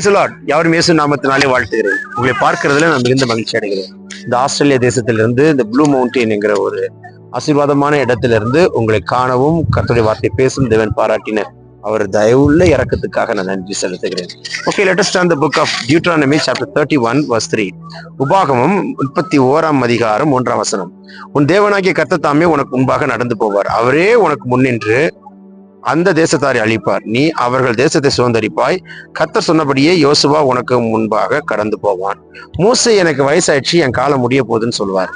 பிரைசலாட் யாரும் இயேசு நாமத்தினாலே வாழ்த்துகிறேன். உங்களை பார்க்கறதுல நான் மிகுந்த மகிழ்ச்சி அடைகிறேன். இந்த ஆஸ்திரேலிய தேசத்திலிருந்து இந்த ப்ளூ மவுண்டன் என்கிற ஒரு ஆசீர்வாதமான இடத்திலிருந்து உங்களை காணவும் கத்துடைய வார்த்தை பேசும் தேவன் பாராட்டினர். அவர் தயவுள்ள இறக்கத்துக்காக நான் நன்றி செலுத்துகிறேன். Okay latest the book of Deuteronomy chapter thirty one verse three உபாகமம் முப்பத்தி ஓராம் அதிகாரம் ஒன்றாம் வசனம். உன் தேவனாகிய கத்த தாமே உனக்கு முன்பாக நடந்து போவார். அவரே உனக்கு முன்னின்று அந்த தேசத்தாரை அழிப்பார். நீ அவர்கள் தேசத்தை சுதந்திரிப்பாய். கத்தர் சொன்னபடியே யோசுவா உனக்கு முன்பாக கடந்து போவான். மூசை எனக்கு வயசாயிடுச்சு என் காலம் முடிய போகுதுன்னு சொல்லுவார்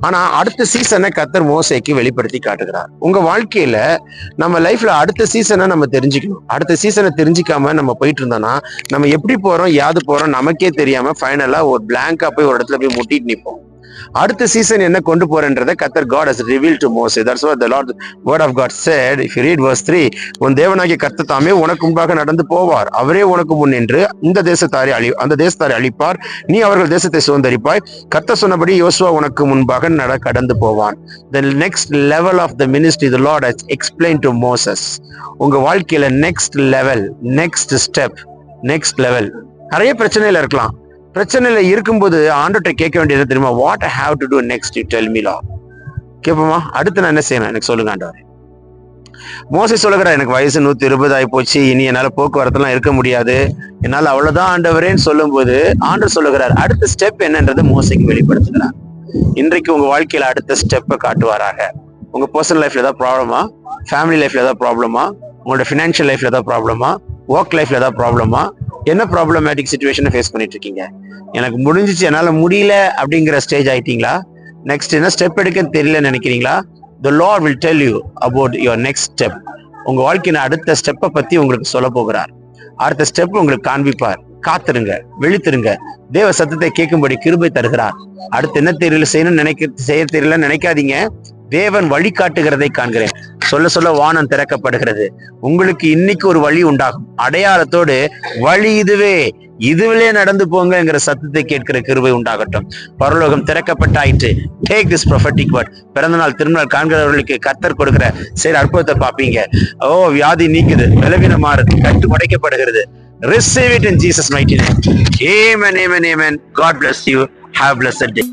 ஆனா அடுத்த சீசனை கத்தர் மோசைக்கு வெளிப்படுத்தி காட்டுகிறார். உங்க வாழ்க்கையில நம்ம லைஃப்ல அடுத்த சீசனை நம்ம தெரிஞ்சுக்கணும். அடுத்த சீசனை தெரிஞ்சுக்காம நம்ம போயிட்டு இருந்தோம்னா நம்ம எப்படி போறோம் யாது போறோம் நமக்கே தெரியாம ஃபைனலா ஒரு பிளாங்கா போய் ஒரு இடத்துல போய் முட்டிட்டு நிப்போம். அடுத்த சீசன் என்ன கொண்டு போறேன்றத கத்தர் God has reveal to Moses. That's what the Lord word of God said. If you read verse 3 உன் தேவனாகிய கர்த்தர் தாமே உனக்கு முன்பாக நடந்து போவார். அவரே உனக்கு முன் நின்று இந்த தேசத்தாரை அழி அந்த தேசத்தாரை அழிப்பார். நீ அவர்கள் தேசத்தை சுதந்தரிப்பாய். கர்த்தர் சொன்னபடி யோசுவா உனக்கு முன்பாக நட கடந்து போவான். The next level of the ministry the Lord has explain to Moses உங்க வாழ்க்கையில next level next step next level நிறைய பிரச்சனையில இருக்கலாம். பிரச்சனையில இருக்கும்போது ஆண்டோட்ட கேட்க வேண்டியது தெரியுமா? What I have to do next you tell me லா கேட்போமா அடுத்து நான் என்ன செய்யணும் எனக்கு சொல்லுங்க ஆண்டவர். மோசை சொல்லுகிறா எனக்கு வயசு நூத்தி இருபது ஆகி போச்சு இனி என்னால போக்குவரத்துலாம் இருக்க முடியாது. என்னால அவ்வளவுதான் ஆண்டவரேன்னு சொல்லும்போது ஆண்டர் சொல்லுகிறார் அடுத்த ஸ்டெப் என்னன்றது மோசைக்கு வெளிப்படுத்துகிறார். இன்றைக்கு உங்க வாழ்க்கையில அடுத்த ஸ்டெப்பை காட்டுவாராக. உங்க பர்சனல் லைஃப்ல ஏதாவது ப்ராப்ளமா ஃபேமிலி லைஃப்ல ஏதாவது ப்ராப்ளமா உங்களோட ஃபினான்ஷியல் லைஃப்ல ஏதாவது ப்ராப்ளமா ஒர்க் லைஃப்ல ஏதாவது ப்ராப்ளமா என்ன ப்ராப்ளமேட்டிக் சுச்சுவேஷனை ஃபேஸ் பண்ணிட்டு இருக்கீங்க எனக்கு முடிஞ்சிச்சு என்னால முடியல அப்படிங்கிற ஸ்டேஜ் ஆயிட்டீங்களா? நெக்ஸ்ட் என்ன ஸ்டெப் எடுக்கன்னு தெரியலன்னு நினைக்கிறீங்களா? The Lord will tell you about your next step உங்க வாழ்க்கையின் அடுத்த ஸ்டெப்பை பத்தி உங்களுக்கு சொல்ல போகிறார். அடுத்த ஸ்டெப் உங்களுக்கு காண்பிப்பார். காத்துருங்க விழித்திருங்க. தேவ சத்தத்தை கேட்கும்படி கிருபை தருகிறார். அடுத்து என்ன தெரியல செய்யணும்னு நினைக்க செய்ய தெரியல நினைக்காதீங்க. தேவன் வழிகாட்டுகிறதை காண்கிறேன். சொல்ல சொல்ல வானம் திறக்கப்படுகிறது. உங்களுக்கு இன்னைக்கு ஒரு வழி உண்டாகும். அடையாளத்தோடு வழி இதுவே. இதுவிலே நடந்து போங்கங்கிற சத்தத்தை கேட்கிற கிருபை உண்டாகட்டும். பரலோகம் திறக்கப்பட்டாயிற்று. டேக் திஸ் ப்ரொஃபட்டிக் வேர்ட் பிறந்தநாள் திருநாள் காண்கிறவர்களுக்கு கத்தர் கொடுக்கிற சரி அற்புதத்தை பார்ப்பீங்க. ஓ வியாதி நீக்குது. பலவீனம் மாறுது கட்டு உடைக்கப்படுகிறது. Receive it in Jesus mighty name amen amen amen God bless you have bless day